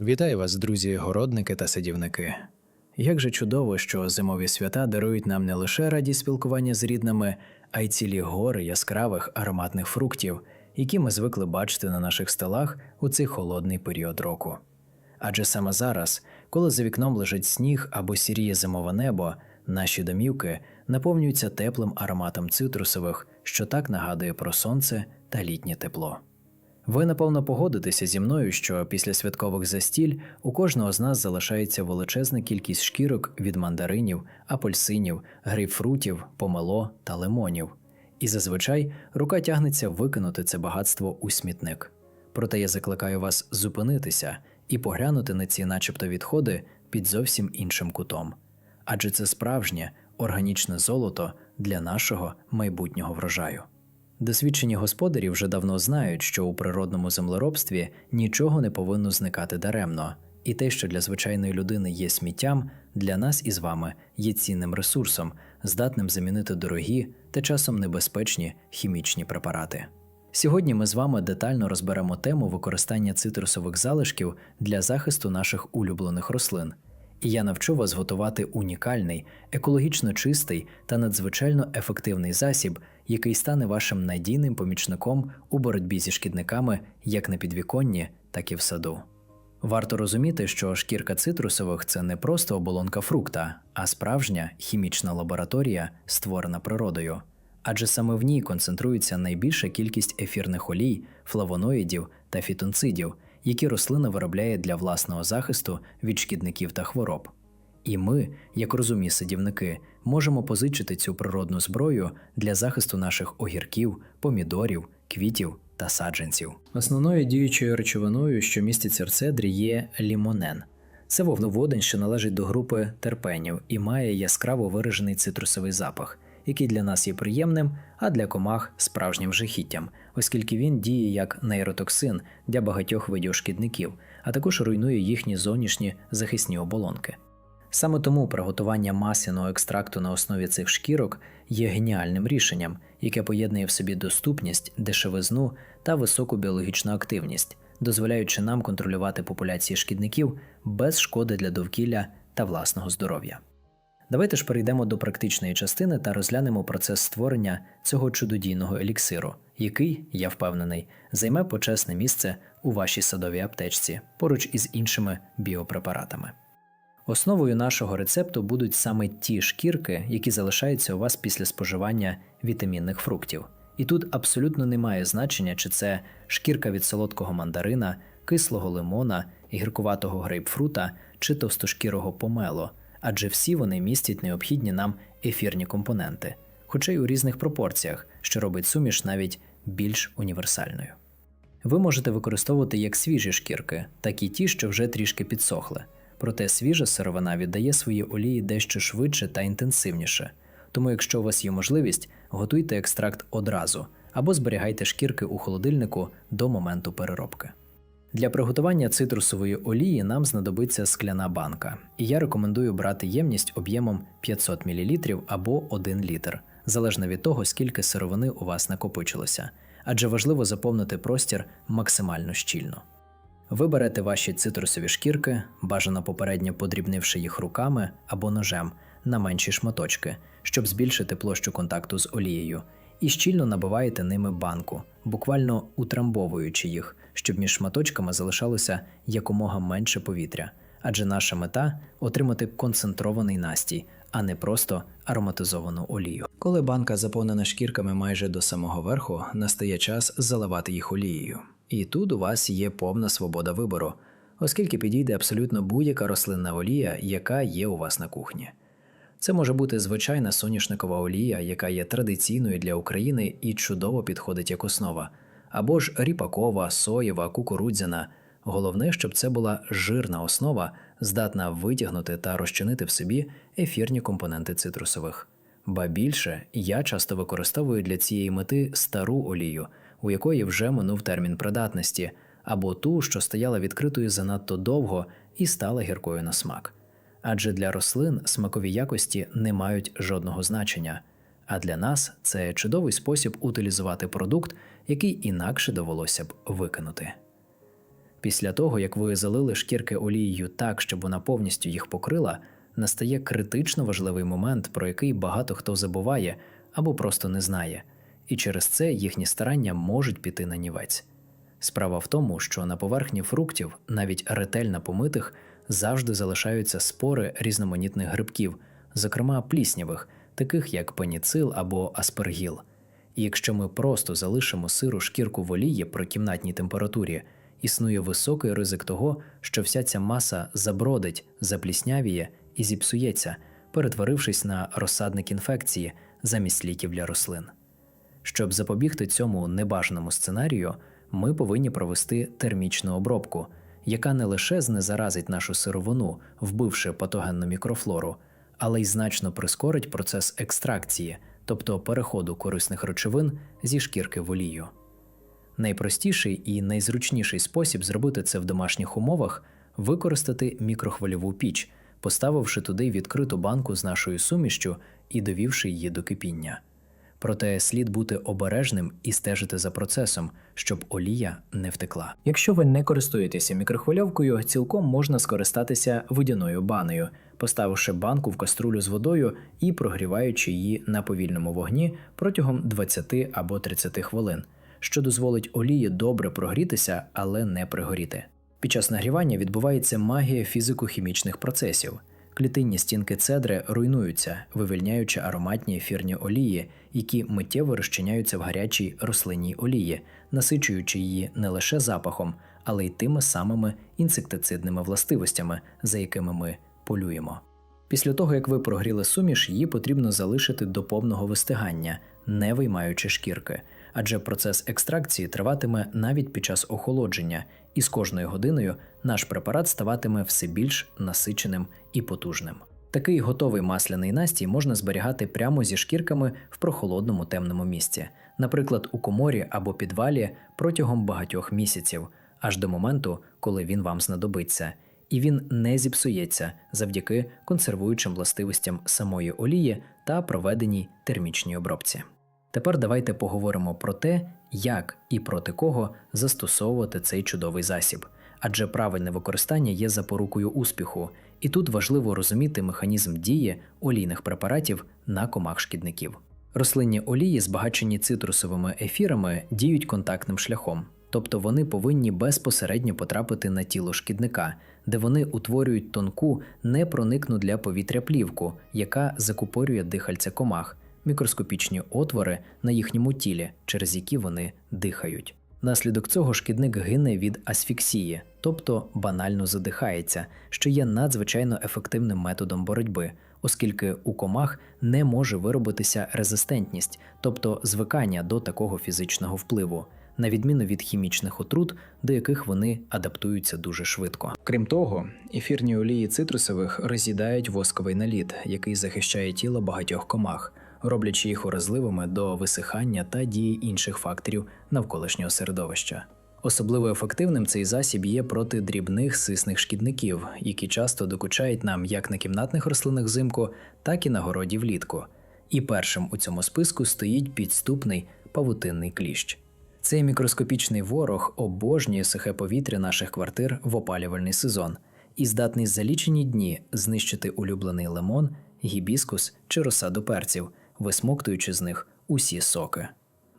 Вітаю вас, друзі, городники та садівники. Як же чудово, що зимові свята дарують нам не лише радість спілкування з рідними, а й цілі гори яскравих ароматних фруктів, які ми звикли бачити на наших столах у цей холодний період року. Адже саме зараз, коли за вікном лежить сніг або сіріє зимове небо, наші домівки наповнюються теплим ароматом цитрусових, що так нагадує про сонце та літнє тепло. Ви напевно погодитеся зі мною, що після святкових застіль у кожного з нас залишається величезна кількість шкірок від мандаринів, апельсинів, грейпфрутів, помело та лимонів. І зазвичай рука тягнеться викинути це багатство у смітник. Проте я закликаю вас зупинитися і поглянути на ці, начебто, відходи під зовсім іншим кутом. Адже це справжнє органічне золото для нашого майбутнього врожаю. Досвідчені господарі вже давно знають, що у природному землеробстві нічого не повинно зникати даремно, і те, що для звичайної людини є сміттям, для нас із вами є цінним ресурсом, здатним замінити дорогі та часом небезпечні хімічні препарати. Сьогодні ми з вами детально розберемо тему використання цитрусових залишків для захисту наших улюблених рослин. І я навчу вас готувати унікальний, екологічно чистий та надзвичайно ефективний засіб, який стане вашим надійним помічником у боротьбі зі шкідниками як на підвіконні, так і в саду. Варто розуміти, що шкірка цитрусових це не просто оболонка фрукта, а справжня хімічна лабораторія, створена природою. Адже саме в ній концентрується найбільша кількість ефірних олій, флавоноїдів та фітонцидів, які рослина виробляє для власного захисту від шкідників та хвороб. І ми, як розумні садівники, можемо позичити цю природну зброю для захисту наших огірків, помідорів, квітів та саджанців. Основною діючою речовиною, що міститься в цедрі, є лімонен. Це вогноводень, що належить до групи терпенів і має яскраво виражений цитрусовий запах, який для нас є приємним, а для комах справжнім жахіттям, оскільки він діє як нейротоксин для багатьох видів шкідників, а також руйнує їхні зовнішні захисні оболонки. Саме тому приготування масляного екстракту на основі цих шкірок є геніальним рішенням, яке поєднує в собі доступність, дешевизну та високу біологічну активність, дозволяючи нам контролювати популяції шкідників без шкоди для довкілля та власного здоров'я. Давайте ж перейдемо до практичної частини та розглянемо процес створення цього чудодійного еліксиру, який, я впевнений, займе почесне місце у вашій садовій аптечці поруч із іншими біопрепаратами. Основою нашого рецепту будуть саме ті шкірки, які залишаються у вас після споживання вітамінних фруктів. І тут абсолютно немає значення, чи це шкірка від солодкого мандарина, кислого лимона, гіркуватого грейпфрута чи товстошкірого помело, адже всі вони містять необхідні нам ефірні компоненти, хоча й у різних пропорціях, що робить суміш навіть більш універсальною. Ви можете використовувати як свіжі шкірки, так і ті, що вже трішки підсохли. Проте свіжа сировина віддає свої олії дещо швидше та інтенсивніше. Тому, якщо у вас є можливість, готуйте екстракт одразу або зберігайте шкірки у холодильнику до моменту переробки. Для приготування цитрусової олії нам знадобиться скляна банка, і я рекомендую брати ємність об'ємом 500 мл або 1 літр, залежно від того, скільки сировини у вас накопичилося, адже важливо заповнити простір максимально щільно. Ви берете ваші цитрусові шкірки, бажано попередньо подрібнивши їх руками або ножем на менші шматочки, щоб збільшити площу контакту з олією, і щільно набиваєте ними банку, буквально утрамбовуючи їх, щоб між шматочками залишалося якомога менше повітря. Адже наша мета отримати концентрований настій, а не просто ароматизовану олію. Коли банка заповнена шкірками майже до самого верху, настає час заливати їх олією. І тут у вас є повна свобода вибору, оскільки підійде абсолютно будь-яка рослинна олія, яка є у вас на кухні. Це може бути звичайна соняшникова олія, яка є традиційною для України і чудово підходить як основа, або ж ріпакова, соєва, кукурудзяна. Головне, щоб це була жирна основа, здатна витягнути та розчинити в собі ефірні компоненти цитрусових. Ба більше я часто використовую для цієї мети стару олію, у якої вже минув термін придатності, або ту, що стояла відкритою занадто довго і стала гіркою на смак. Адже для рослин смакові якості не мають жодного значення, а для нас це чудовий спосіб утилізувати продукт, який інакше довелося б викинути. Після того, як ви залили шкірки олією так, щоб вона повністю їх покрила, настає критично важливий момент, про який багато хто забуває або просто не знає, і через це їхні старання можуть піти на нівець. Справа в тому, що на поверхні фруктів, навіть ретельно помитих, завжди залишаються спори різноманітних грибків, зокрема пліснявих, таких як пеніцил або аспергіл. І якщо ми просто залишимо сиру шкірку в олії при кімнатній температурі, існує високий ризик того, що вся ця маса забродить, запліснявіє і зіпсується, перетворившись на розсадник інфекції замість ліків для рослин. Щоб запобігти цьому небажаному сценарію, ми повинні провести термічну обробку, яка не лише знезаразить нашу сировину, вбивши патогенну мікрофлору, але й значно прискорить процес екстракції, тобто переходу корисних речовин зі шкірки в олію. Найпростіший і найзручніший спосіб зробити це в домашніх умовах використати мікрохвильову піч, поставивши туди відкриту банку з нашою сумішчю і довівши її до кипіння. Проте слід бути обережним і стежити за процесом, щоб олія не втекла. Якщо ви не користуєтеся мікрохвильовкою, цілком можна скористатися водяною банею, поставивши банку в каструлю з водою і прогріваючи її на повільному вогні протягом 20 або 30 хвилин, що дозволить олії добре прогрітися, але не пригоріти. Під час нагрівання відбувається магія фізико-хімічних процесів. Клітинні стінки цедри руйнуються, вивільняючи ароматні ефірні олії, які миттєво розчиняються в гарячій рослинній олії, насичуючи її не лише запахом, але й тими самими інсектицидними властивостями, за якими ми полюємо. Після того, як ви прогріли суміш, її потрібно залишити до повного вистигання, не виймаючи шкірки, адже процес екстракції триватиме навіть під час охолодження, і з кожною годиною наш препарат ставатиме все більш насиченим і потужним. Такий готовий масляний настій можна зберігати прямо зі шкірками в прохолодному темному місці, наприклад, у коморі або підвалі протягом багатьох місяців, аж до моменту, коли він вам знадобиться, і він не зіпсується завдяки консервуючим властивостям самої олії та проведеній термічній обробці. Тепер давайте поговоримо про те, як і проти кого застосовувати цей чудовий засіб, адже правильне використання є запорукою успіху, і тут важливо розуміти механізм дії олійних препаратів на комах шкідників. Рослинні олії, збагачені цитрусовими ефірами, діють контактним шляхом, тобто вони повинні безпосередньо потрапити на тіло шкідника, де вони утворюють тонку, непроникну для повітря плівку, яка закупорює дихальця комах мікроскопічні отвори на їхньому тілі, через які вони дихають. Наслідок цього шкідник гине від асфіксії, тобто банально задихається, що є надзвичайно ефективним методом боротьби, оскільки у комах не може виробитися резистентність, тобто звикання до такого фізичного впливу, на відміну від хімічних отрут, до яких вони адаптуються дуже швидко. Крім того, ефірні олії цитрусових роз'їдають восковий наліт, який захищає тіло багатьох комах роблячи їх уразливими до висихання та дії інших факторів навколишнього середовища. Особливо ефективним цей засіб є проти дрібних сисних шкідників, які часто докучають нам як на кімнатних рослинах взимку, так і на городі влітку. І першим у цьому списку стоїть підступний павутинний кліщ. Цей мікроскопічний ворог обожнює сухе повітря наших квартир в опалювальний сезон і здатний за лічені дні знищити улюблений лимон, гібіскус чи розсаду перців, висмоктуючи з них усі соки.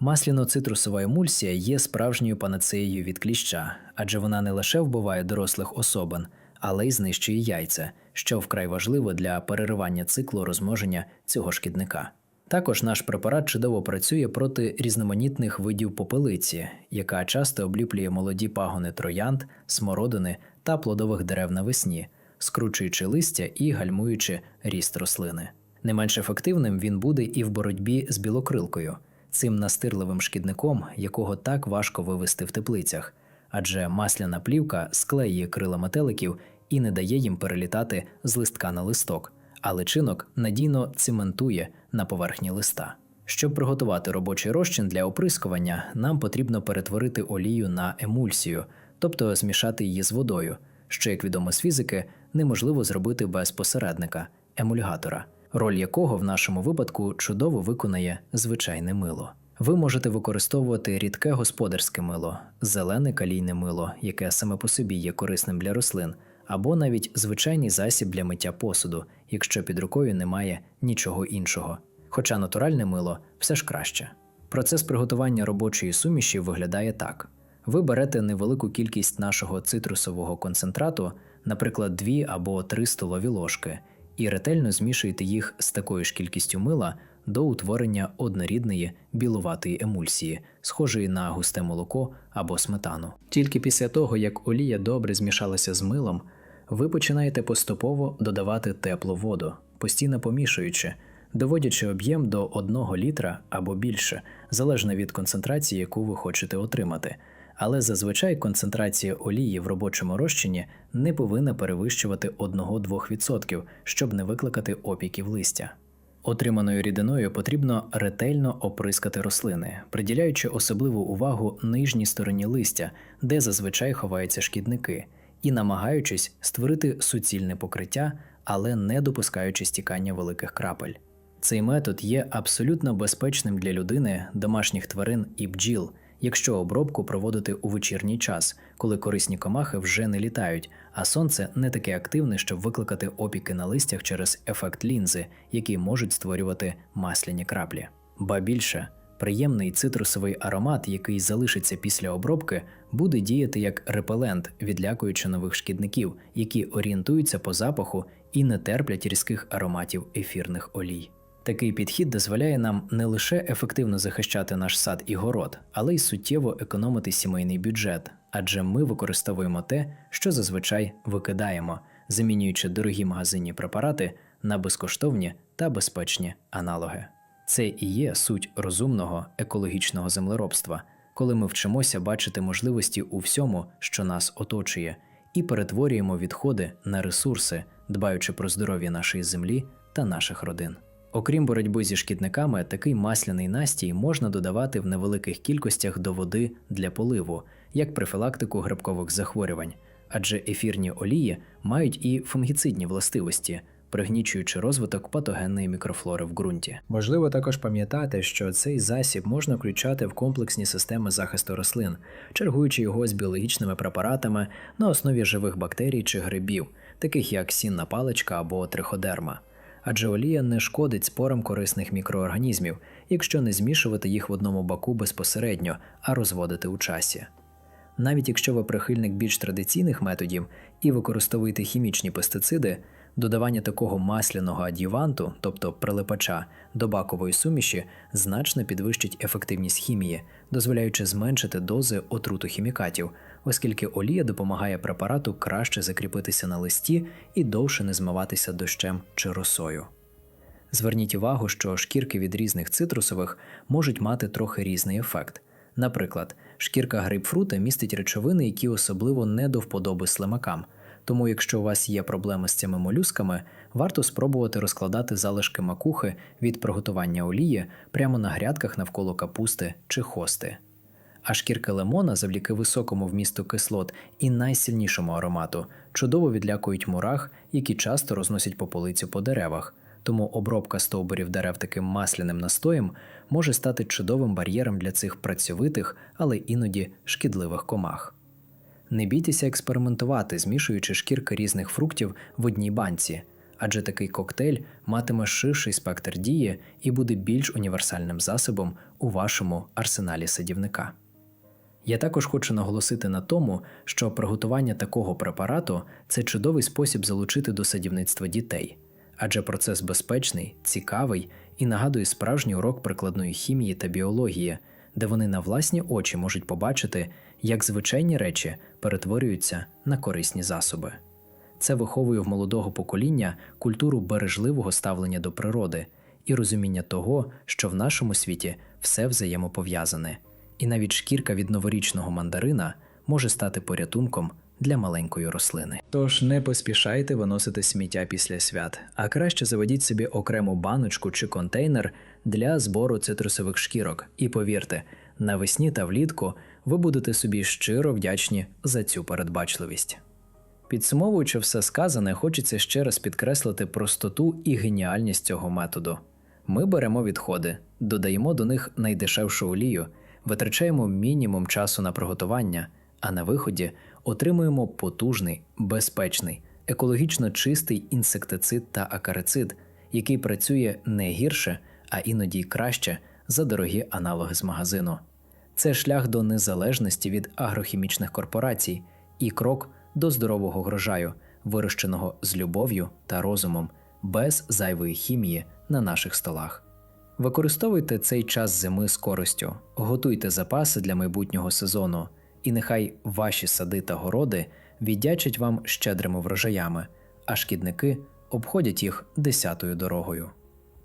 Масляно-цитрусова емульсія є справжньою панацеєю від кліща, адже вона не лише вбиває дорослих особин, але й знищує яйця, що вкрай важливо для переривання циклу розмноження цього шкідника. Також наш препарат чудово працює проти різноманітних видів попелиці, яка часто обліплює молоді пагони троянд, смородини та плодових дерев навесні, скручуючи листя і гальмуючи ріст рослини. Не менш ефективним він буде і в боротьбі з білокрилкою, цим настирливим шкідником, якого так важко вивести в теплицях, адже масляна плівка склеює крила метеликів і не дає їм перелітати з листка на листок, а личинок надійно цементує на поверхні листа. Щоб приготувати робочий розчин для оприскування, нам потрібно перетворити олію на емульсію, тобто змішати її з водою, що, як відомо з фізики, неможливо зробити без посередника емульгатора роль якого в нашому випадку чудово виконає звичайне мило. Ви можете використовувати рідке господарське мило, зелене калійне мило, яке саме по собі є корисним для рослин, або навіть звичайний засіб для миття посуду, якщо під рукою немає нічого іншого. Хоча натуральне мило все ж краще. Процес приготування робочої суміші виглядає так: ви берете невелику кількість нашого цитрусового концентрату, наприклад, 2 або 3 столові ложки, і ретельно змішуєте їх з такою ж кількістю мила до утворення однорідної білуватої емульсії, схожої на густе молоко або сметану. Тільки після того, як олія добре змішалася з милом, ви починаєте поступово додавати теплу воду, постійно помішуючи, доводячи об'єм до 1 літра або більше, залежно від концентрації, яку ви хочете отримати. Але зазвичай концентрація олії в робочому розчині не повинна перевищувати 1-2%, щоб не викликати опіків листя. Отриманою рідиною потрібно ретельно оприскати рослини, приділяючи особливу увагу нижній стороні листя, де зазвичай ховаються шкідники, і намагаючись створити суцільне покриття, але не допускаючи стікання великих крапель. Цей метод є абсолютно безпечним для людини, домашніх тварин і бджіл, якщо обробку проводити у вечірній час, коли корисні комахи вже не літають, а сонце не таке активне, щоб викликати опіки на листях через ефект лінзи, які можуть створювати масляні краплі. Ба більше, приємний цитрусовий аромат, який залишиться після обробки, буде діяти як репелент, відлякуючи нових шкідників, які орієнтуються по запаху і не терплять різких ароматів ефірних олій. Такий підхід дозволяє нам не лише ефективно захищати наш сад і город, але й суттєво економити сімейний бюджет, адже ми використовуємо те, що зазвичай викидаємо, замінюючи дорогі магазинні препарати на безкоштовні та безпечні аналоги. Це і є суть розумного екологічного землеробства, коли ми вчимося бачити можливості у всьому, що нас оточує, і перетворюємо відходи на ресурси, дбаючи про здоров'я нашої землі та наших родин. Окрім боротьби зі шкідниками, такий масляний настій можна додавати в невеликих кількостях до води для поливу, як профілактику грибкових захворювань, адже ефірні олії мають і фунгіцидні властивості, пригнічуючи розвиток патогенної мікрофлори в ґрунті. Важливо також пам'ятати, що цей засіб можна включати в комплексні системи захисту рослин, чергуючи його з біологічними препаратами на основі живих бактерій чи грибів, таких як сінна паличка або триходерма адже олія не шкодить спорам корисних мікроорганізмів, якщо не змішувати їх в одному баку безпосередньо, а розводити у часі. Навіть якщо ви прихильник більш традиційних методів і використовуєте хімічні пестициди, додавання такого масляного ад'юванту, тобто прилипача, до бакової суміші, значно підвищить ефективність хімії, дозволяючи зменшити дози отруту хімікатів, оскільки олія допомагає препарату краще закріпитися на листі і довше не змиватися дощем чи росою. Зверніть увагу, що шкірки від різних цитрусових можуть мати трохи різний ефект. Наприклад, шкірка грейпфрута містить речовини, які особливо не до вподоби слимакам. Тому, якщо у вас є проблеми з цими молюсками, варто спробувати розкладати залишки макухи від приготування олії прямо на грядках навколо капусти чи хости. А шкірки лимона, завдяки високому вмісту кислот і найсильнішому аромату, чудово відлякують мурах, які часто розносять пополицю по деревах. Тому обробка стовбурів дерев таким масляним настоєм може стати чудовим бар'єром для цих працьовитих, але іноді шкідливих комах. Не бійтеся експериментувати, змішуючи шкірки різних фруктів в одній банці, адже такий коктейль матиме ширший спектр дії і буде більш універсальним засобом у вашому арсеналі садівника. Я також хочу наголосити на тому, що приготування такого препарату це чудовий спосіб залучити до садівництва дітей, адже процес безпечний, цікавий і нагадує справжній урок прикладної хімії та біології, де вони на власні очі можуть побачити, як звичайні речі перетворюються на корисні засоби. Це виховує в молодого покоління культуру бережливого ставлення до природи і розуміння того, що в нашому світі все взаємопов'язане і навіть шкірка від новорічного мандарина може стати порятунком для маленької рослини. Тож не поспішайте виносити сміття після свят, а краще заведіть собі окрему баночку чи контейнер для збору цитрусових шкірок. І повірте, навесні та влітку ви будете собі щиро вдячні за цю передбачливість. Підсумовуючи все сказане, хочеться ще раз підкреслити простоту і геніальність цього методу. Ми беремо відходи, додаємо до них найдешевшу олію, витрачаємо мінімум часу на приготування, а на виході отримуємо потужний, безпечний, екологічно чистий інсектицид та акарицид, який працює не гірше, а іноді краще за дорогі аналоги з магазину. Це шлях до незалежності від агрохімічних корпорацій і крок до здорового врожаю, вирощеного з любов'ю та розумом, без зайвої хімії на наших столах. Використовуйте цей час зими з користю, готуйте запаси для майбутнього сезону, і нехай ваші сади та городи віддячать вам щедрими врожаями, а шкідники обходять їх десятою дорогою.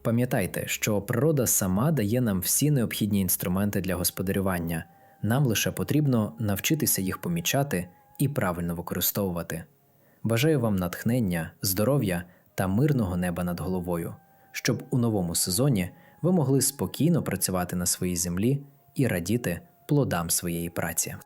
Пам'ятайте, що природа сама дає нам всі необхідні інструменти для господарювання. Нам лише потрібно навчитися їх помічати і правильно використовувати. Бажаю вам натхнення, здоров'я та мирного неба над головою, щоб у новому сезоні ви могли спокійно працювати на своїй землі і радіти плодам своєї праці.